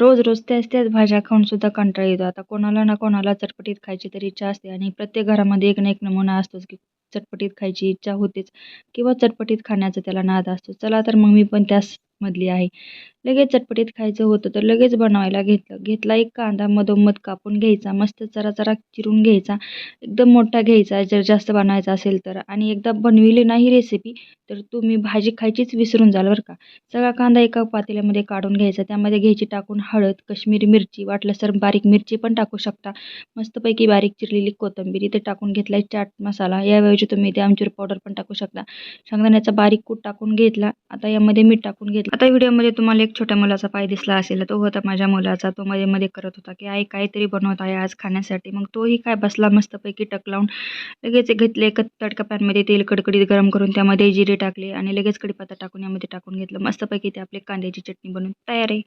रोज रोज त्याच त्याच भाज्या खाऊन सुद्धा कंटाळा येतो. आता कोणाला ना कोणाला चटपटीत खायची तरी इच्छा असते आणि प्रत्येक घरामध्ये एक ना एक नमुना असतोच की चटपटीत खायची इच्छा होतेच किंवा चटपटीत खाण्याचा त्याला नाद असतो. चला तर मग मी पण त्याच मधली आहे. लगेच चटपटीत खायचं होतं तर लगेच बनवायला घेतलं. घेतला एक कांदा मधोमध कापून घ्यायचा मस्त जरा जरा चिरून घ्यायचा एकदम मोठा घ्यायचा जर जास्त बनवायचा असेल तर. आणि एकदा बनविली नाही रेसिपी तर तुम्ही भाजी खायचीच विसरून जाल बरं का. सगळा कांदा एका पातेल्यामध्ये काढून घ्यायचा त्यामध्ये घ्यायची टाकून हळद कश्मीरी मिरची वाटलं तर बारीक मिरची पण टाकू शकता. मस्तपैकी बारीक चिरलेली कोथंबीर इथे टाकून घेतला चाट मसाला. याऐवजी तुम्ही इथे आमचूर पावडर पण टाकू शकता. शेंगदाण्याचा बारीक कूट टाकून घेतला. आता यामध्ये मीठ टाकून घेतलं. आता व्हिडिओमध्ये तुम्हाला एक छोट्या मुलाचा पाय दिसला असेल तो होता माझ्या मुलाचा. तो मध्ये मध्ये करत होता की आई काहीतरी बनवत आहे आज खाण्यासाठी. मग तोही काय बसला मस्तपैकी टक लावून लगेच घेतले एक तडका पॅनमध्ये तेल कडकडीत गरम करून त्यामध्ये जिरे टाकले आणि लगेच कडीपत्ता टाकून यामध्ये टाकून घेतलं. मस्तपैकी ते आपले कांद्याची चटणी बनवून तयार आहे.